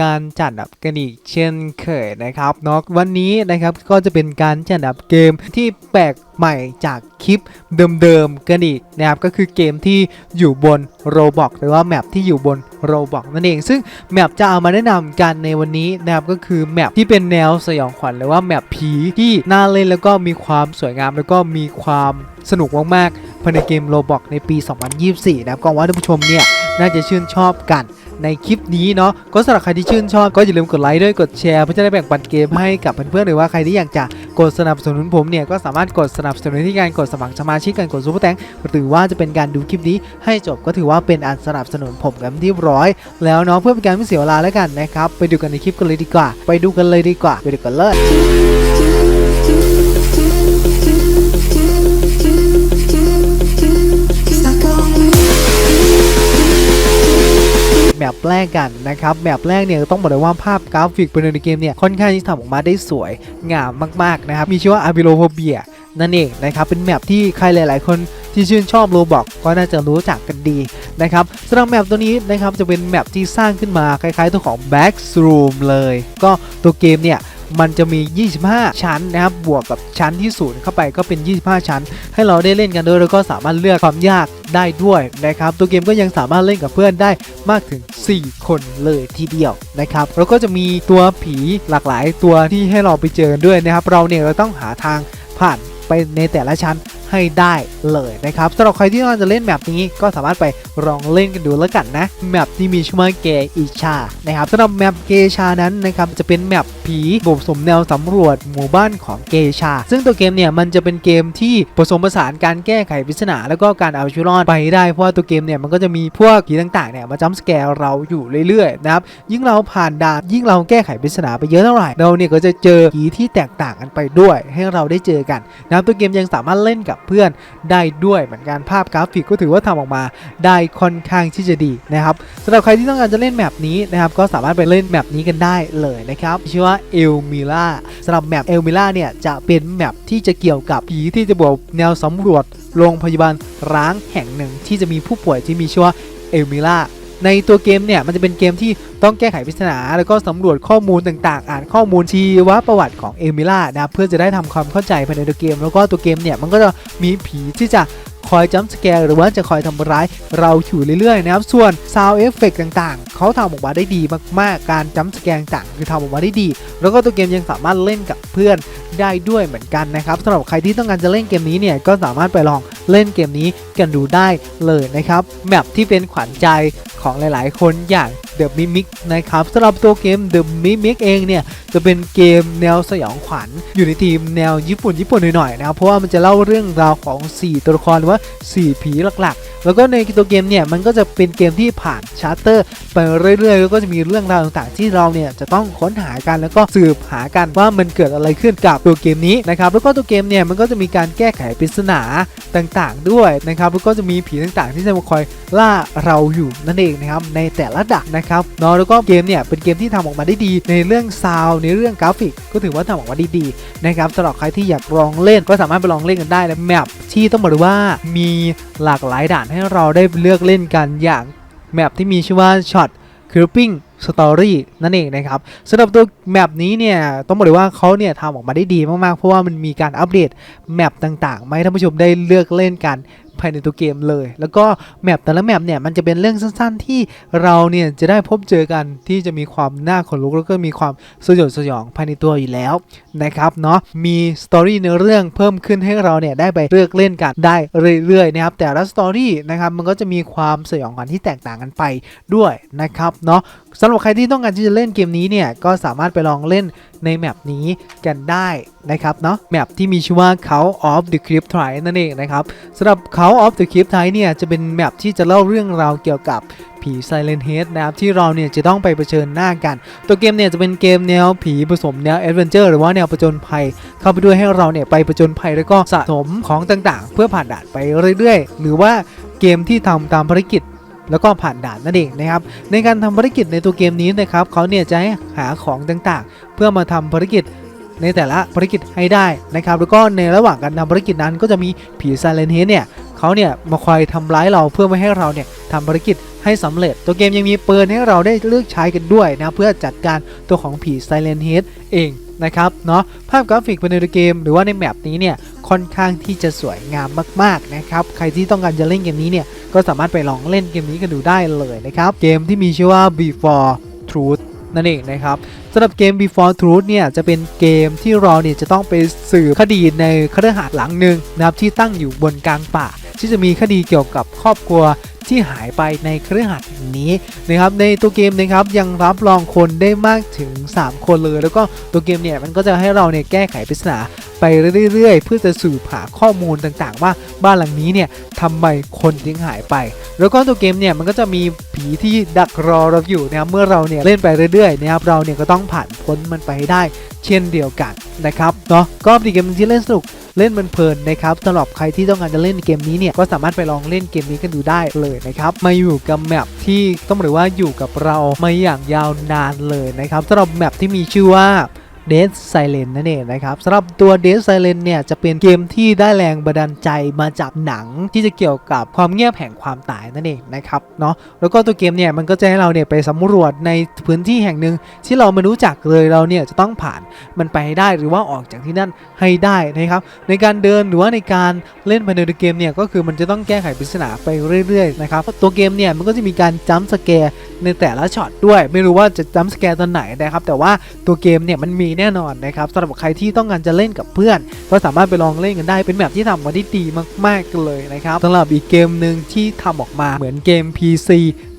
การจัดอันดับกันอีกเช่นเคยนะครับเนาะวันนี้นะครับก็จะเป็นการจัดอันดับเกมที่แปลกใหม่จากคลิปเดิมๆกันอีกนะครับก็คือเกมที่อยู่บนโรบอกหรือว่าแมปที่อยู่บนโรบอกนั่นเอง ซึ่งแมปจะเอามาแนะนำกันในวันนี้นะครับก็คือแมปที่เป็นแนวสยองขวัญหรือว่าแมปผีที่น่าเล่นแล้วก็มีความสวยงามแล้วก็มีความสนุกมากๆภายในเกมโรบอกในปี 2024 นะครับก็ว่าท่านผู้ชมเนี่ยน่าจะชื่นชอบกัน ในคลิปนี้เนาะก็สำหรับใครที่ชื่นชอบก็อย่าลืมกดไลค์ด้วยกดแชร์เพื่อจะได้แบ่งปันเกมให้กับเพื่อนๆหรือว่าใครที่อยากจะกดสนับสนุนผมเนี่ยก็สามารถกดสนับสนุนที่การกดสมัครสมาชิกกันกดซูเปอร์แตงหรือว่าจะเป็นการดูคลิปนี้ให้จบก็ถือว่าเป็นอันสนับสนุนผมกันที่ร้อย แล้วเนาะเพื่อเป็นการไม่เสียเวลาแล้วกันนะครับไปดูกันในคลิปกันเลยดีกว่า ไปดูกันเลยดีกว่าไปดูกันเลย แมปแรกกันนะครับแมปแรกเนี่ยต้องบอกเลยว่าภาพกราฟิกภายในเกมเนี่ยค่อนข้างที่ทำออกมาได้สวยงามมากๆนะครับมีชื่อว่า a b i l o p h o b i a นั่นเองนะครับเป็นแมปที่ใครหลาย ๆ คนที่ชื่นชอบโรบอกก็น่าจะรู้จักกันดีนะครับสำหรับแมปตัวนี้นะครับจะเป็นแมปที่สร้างขึ้นมาคล้าย ๆ ตัวของ Backroom เลย ก็ตัวเกมเนี่ยมันจะมี 25 ชั้นนะครับ บวกกับชั้นที่ศูนย์เข้าไปก็เป็น 25 ชั้น ให้เราได้เล่นกันด้วย แล้วก็สามารถเลือกความยาก ได้ด้วยนะครับ ตัวเกมก็ยังสามารถเล่นกับเพื่อนได้มากถึง 4 คนเลยทีเดียวนะครับแล้วก็จะมีตัวผีหลากหลายตัวที่ให้เราไปเจอด้วยนะครับ เราเนี่ยเราต้องหาทางผ่านไปในแต่ละชั้นให้ได้เลยนะครับสำหรับใครที่ต้องกาจะเล่นแมปนี้ก็สามารถไปลองเล่นกันดูแล้วกันนะแมปที่มีชื่อว่าเกอิชานะครับสำหรับแมปเกชานั้นนะครับจะเป็นแมปผีบวกสมแนวสำรวจหมู่บ้านของเกชา ซึ่งตัวเกมเนี่ยมันจะเป็นเกมที่ผสมผสานการแก้ไขปริศนา แล้วก็การเอาชีวิตรอดไปได้เพราะว่าตัวเกมเนี่ยมันก็จะมีพวกผีต่างๆเนี่ยมาจัมป์สแกร์เราอยู่เรื่อยๆนะครับยิ่งเราผ่านด่านยิ่งเราแก้ไขปริศนาไปเยอะเท่าไหร่เราเนี่ยก็จะเจอผีที่แตกต่างกันไปด้วย ให้เราได้เจอกันนะครับตัวเกมยังสามารถเล่นกับเพื่อนได้ด้วยเหมือนกันภาพกราฟิกก็ถือว่าทำออกมาได้ค่อนข้างที่จะดีนะครับสำหรับใครที่ต้องการจะเล่นแมปนี้นะครับก็สามารถไปเล่นแมปนี้กันได้เลยนะครับชื่อว่าเอลมิล่าสำหรับแมปเอลมิล่าเนี่ยจะเป็นแมปที่จะเกี่ยวกับผีที่จะบวกแนวสำรวจโรงพยาบาลร้างแห่งหนึ่งที่จะมีผู้ป่วยที่มีชื่อว่าเอลมิล่า ในตัวเกมเนี่ยมันจะเป็นเกมที่ต้องแก้ไขปริศนา แล้วก็สำรวจข้อมูลต่างๆ อ่านข้อมูลชีวประวัติของเอมิล่านะเพื่อจะได้ทำความเข้าใจภายในตัวเกม แล้วก็ตัวเกมเนี่ยมันก็จะมีผีที่จะคอยจัมสแกร์หรือว่าจะคอยทำร้ายเราอยู่เรื่อยๆนะครับ ส่วนซาวเอฟเฟกต่างๆ เขาทำออกมาได้ดีมากๆ การจัมสแกร์ต่างๆคือทำออกมาได้ดี แล้วก็ตัวเกมยังสามารถเล่นกับเพื่อนได้ด้วยเหมือนกันนะครับสำหรับใครที่ต้องการจะเล่นเกมนี้เนี่ยก็สามารถไปลอง เล่นเกมนี้กันดูได้เลยนะครับแมปที่เป็นขวัญใจของหลายๆ คนอย่าง The Mimic นะครับสำหรับตัวเกม The Mimic เองเนี่ยจะเป็นเกมแนวสยองขวัญ อยู่ในทีมแนวญี่ปุ่นญี่ปุ่นหน่อยๆนะครับเพราะว่ามันจะเล่าเรื่องราวของ 4 ตัวละครหรือว่า 4 ผีหลักๆ แล้วก็ในตัวเกมเนี่ยมันก็จะเป็นเกมที่ผ่านชาร์เตอร์ไปเรื่อยๆแล้วก็จะมีเรื่องราวต่างๆ ที่เราเนี่ยจะต้องค้นหากันแล้วก็สืบหากันว่ามันเกิดอะไรขึ้นกับตัวเกมนี้นะครับแล้วก็ตัวเกมเนี่ยมันก็จะมีการแก้ไขปริศนาต่างๆ ด้วยนะครับแล้วก็จะมีผีต่างๆ ที่จะมาคอยล่าเราอยู่นั่นเองนะครับในแต่ละดักนะครับเนาะแล้วก็เกมเนี่ยเป็นเกมที่ทำออกมาได้ดี ในเรื่องซาวในเรื่องกราฟิก ก็ถือว่าทำออกมาได้ดีนะครับสำหรับใครที่อยากลองเล่นก็สามารถไปลองเล่นกันได้และแมปที่ต้องบอกเลยว่ามีหลากหลายด่านให้เราได้เลือกเล่นกันอย่างแมปที่มีชื่อว่าช็อต Creeping Story นั่นเองนะครับสำหรับตัวแมปนี้เนี่ยต้องบอกเลยว่าเขาเนี่ยทำออกมาได้ดีมากๆ เพราะว่ามันมีการอัปเดตแมปต่างๆมาให้ท่านผู้ชมได้เลือกเล่นกัน ภายในตัวเกมเลย แล้วก็แมปแต่ละแมปเนี่ยมันจะเป็นเรื่องสั้นๆ ที่เราเนี่ยจะได้พบเจอกันที่จะมีความน่าขนลุกแล้วก็มีความสยดสยองภายในตัวอยู่แล้วนะครับเนาะมีสตอรี่ในเรื่องเพิ่มขึ้นให้เราเนี่ยได้ไปเลือกเล่นกันได้เรื่อยๆนะครับแต่ละสตอรี่นะครับมันก็จะมีความสยองขวัญที่แตกต่างกันไปด้วยนะครับเนาะสำหรับใครที่ต้องการที่จะเล่นเกมนี้เนี่ยก็สามารถไปลองเล่นในแมปนี้กันได้นะครับเนาะแมปที่มีชื่อว่า Call of the Crypt Try นั่นเองนะครับสำหรับเขา Call of the Crypt Try เนี่ยจะเป็นแมปที่จะเล่าเรื่องราวเกี่ยวกับผี Silent Head นะครับที่เราเนี่ยจะต้องไปเผชิญหน้ากัน ตัวเกมเนี่ยจะเป็นเกมแนวผีผสมแนวแอดเวนเจอร์หรือว่าแนวผจญภัย เข้าไปด้วยให้เราเนี่ยไปผจญภัยแล้วก็สะสมของต่างๆ เพื่อผ่านด่านไปเรื่อยๆ หรือว่าเกมที่ทำตามภารกิจแล้วก็ผ่านด่านนั่นเองนะครับ ในการทำภารกิจในตัวเกมนี้นะครับเขาเนี่ยจะให้หาของต่างๆ เพื่อมาทำภารกิจในแต่ละภารกิจให้ได้นะครับ แล้วก็ในระหว่างการทำภารกิจนั้นก็จะมีผี Silent Head เนี่ย เขาเนี่ยมาคอยทำร้ายเราเพื่อไม่ให้เราเนี่ยทำภารกิจให้สำเร็จ ตัวเกมยังมีปืนให้เราได้เลือกใช้กันด้วยนะ เพื่อจัดการตัวของผี Silent Head เองนะครับเนาะภาพกราฟิกภายในเกม หรือว่าในแมปนี้เนี่ยค่อนข้างที่จะสวยงามมากๆนะครับใครที่ต้องการจะเล่นเกมนี้เนี่ยก็สามารถไปลองเล่นเกมนี้กันดูได้เลยนะครับเกมที่มีชื่อว่า Before Truth นั่นเองนะครับสำหรับเกม Before Truth เนี่ยจะเป็นเกมที่เราเนี่ยจะต้องไปสืบคดีในคฤหาสน์หลังหนึ่งนะครับที่ตั้งอยู่บนกลางป่า ที่จะมีคดีเกี่ยวกับครอบครัวที่หายไปในเครือข่ายนี้นะครับในตัวเกมนะครับยังรับรองคนได้มากถึง 3 คนเลย แล้วก็ตัวเกมเนี่ยมันก็จะให้เราเนี่ยแก้ไขปริศนา ไปเรื่อยๆ เพื่อจะสืบหาข้อมูลต่างๆ ว่าบ้านหลังนี้เนี่ยทำไมคนถึงหายไป แล้วก็ตัวเกมเนี่ยมันก็จะมีผีที่ดักรอเราอยู่นะครับเมื่อเราเนี่ยเล่นไปเรื่อยๆนะครับเราเนี่ยก็ต้องผ่านพ้นมันไปให้ได้ เช่นเดียวกันนะครับเนาะก็เป็นเกมที่เล่นสนุกเล่นมันเพลินนะครับสำหรับใครที่ต้องการจะเล่นเกมนี้เนี่ยก็สามารถไปลองเล่นเกมนี้กันดูได้เลยนะครับมาอยู่กับแมปที่ต้องบอกเลยว่าอยู่กับเรามาอย่างยาวนานเลยนะครับสำหรับแมปที่มีชื่อว่า Dead Silent นั่นเองนะครับสำหรับตัว Dead Silent เนี่ยจะเป็นเกมที่ได้แรงบันดาลใจมาจากหนังที่จะเกี่ยวกับความเงียบแห่งความตายนั่นเองนะครับเนาะแล้วก็ตัวเกมเนี่ยมันก็จะให้เราเนี่ยไปสำรวจในพื้นที่แห่งหนึ่งที่เราไม่รู้จักเลยเราเนี่ยจะต้องผ่านมันไปให้ได้หรือว่าออกจากที่นั่นให้ได้นะครับในการเดินหรือว่าในการเล่นภายในเกมเนี่ยก็คือมันจะต้องแก้ไขปริศนาไปเรื่อยๆนะครับตัวเกมเนี่ยมันก็จะมีการจัมป์สแกร์ในแต่ละช็อตด้วย ไม่รู้ว่าจะจัมป์สแกร์ตอนไหนนะครับแต่ว่าตัวเกมเนี่ยมันมีแน่นอนนะครับสำหรับใครที่ต้องการจะเล่นกับเพื่อน ก็สามารถไปลองเล่นกันได้เป็นแบบที่ทำมาได้ดีมากๆเลยนะครับสำหรับอีกเกมหนึ่งที่ทำออกมาเหมือนเกม PC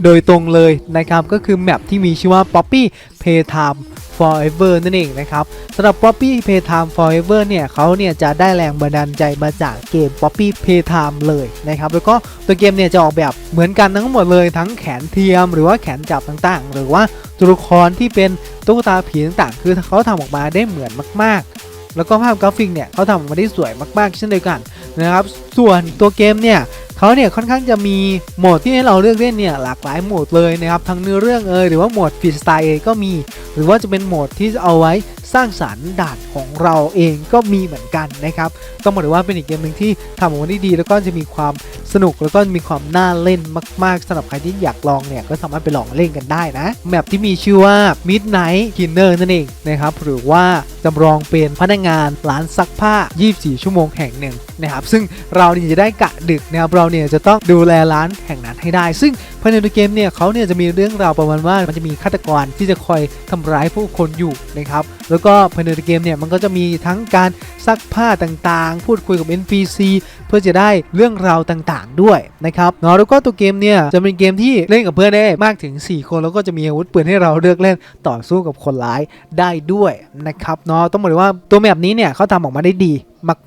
โดยตรงเลยนะครับก็คือแมปที่มีชื่อว่า Poppy Playtime Forever นั่นเองนะครับสำหรับ Poppy Playtime Forever เนี่ยเขาเนี่ยจะได้แรงบันดาลใจมาจากเกม Poppy Playtime เลยนะครับแล้วก็ตัวเกมเนี่ยจะออกแบบเหมือนกันทั้งหมดเลยทั้งแขนเทียมหรือว่าแขนจับต่างๆ หรือว่าตัวละครที่เป็นตุ๊กตาผีต่างๆ คือเขาทำออกมาได้เหมือนมากๆ แล้วก็ภาพกราฟิกเนี่ยเขาทำออกมาได้สวยมากๆ เช่นเดียวกันนะครับส่วนตัวเกมเนี่ย เขาเนี่ยค่อนข้างจะมีโหมดที่ให้เราเลือกเล่นเนี่ยหลากหลายโหมดเลยนะครับทั้งเนื้อเรื่องเอยหรือว่าโหมดฟรีสไตล์เอยก็มี หรือว่าจะเป็นโหมดที่เอาไว้สร้างสรรค์ด่านของเราเองก็มีเหมือนกันนะครับต้องบอกเลยว่าเป็นอีกเกมหนึ่งที่ทำออกมาได้ดี แล้วก็จะมีความสนุกแล้วก็มีความน่าเล่นมากๆสำหรับใครที่อยากลองเนี่ยก็สามารถไปลองเล่นกันได้นะแมปที่มีชื่อว่า Midnight Cleaner นั่นเองนะครับหรือว่า จำลองเป็นพนักงานร้านซักผ้า 24 ชั่วโมงแห่งหนึ่งนะครับซึ่งเราเนี่ยจะได้กะดึกนะครับเราเนี่ยจะต้องดูแลร้านแห่งนั้นให้ได้ ซึ่งภายในเกมเนี่ยเขาเนี่ยจะมีเรื่องราวประมาณว่ามันจะมีฆาตกรที่จะคอยทำร้ายผู้คนอยู่นะครับแล้วก็ภายในเกมเนี่ยมันก็จะมีทั้งการซักผ้าต่างๆ พูดคุยกับ NPC เพื่อจะได้เรื่องราวต่างๆด้วยนะครับเนาะแล้วก็ตัวเกมเนี่ยจะเป็นเกมที่เล่นกับเพื่อนได้มากถึง 4 คนแล้วก็จะมีอาวุธปืนให้เราเลือกเล่นต่อสู้กับคนร้ายได้ด้วยนะครับเนาะต้องบอกเลยว่าตัวแมปนี้เนี่ยเขาทำออกมาได้ดี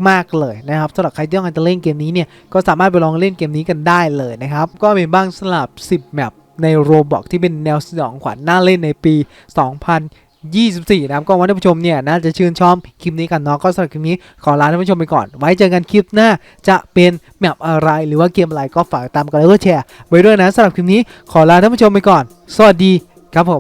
มาก ๆ เลยนะครับสำหรับใครที่ต้องการจะเล่นเกมนี้เนี่ยก็สามารถไปลองเล่นเกมนี้กันได้เลยนะครับ ก็มีบ้างสลับ 10 แมปในโรบอกที่เป็นแนวสยองขวัญน่าเล่นในปี 2024 นะครับก็วังว่าท่านผู้ชมเนี่ยน่าจะชื่นชอบคลิปนี้กันเนาะก็สำหรับคลิปนี้ขอลาท่านผู้ชมไปก่อน ไว้เจอกันคลิปหน้าจะเป็นแมปอะไรหรือว่าเกมอะไรก็ฝากตามกันแล้วก็แชร์ไว้ด้วยนะสำหรับคลิปนี้ขอลาท่านผู้ชมไปก่อน สวัสดีครับผม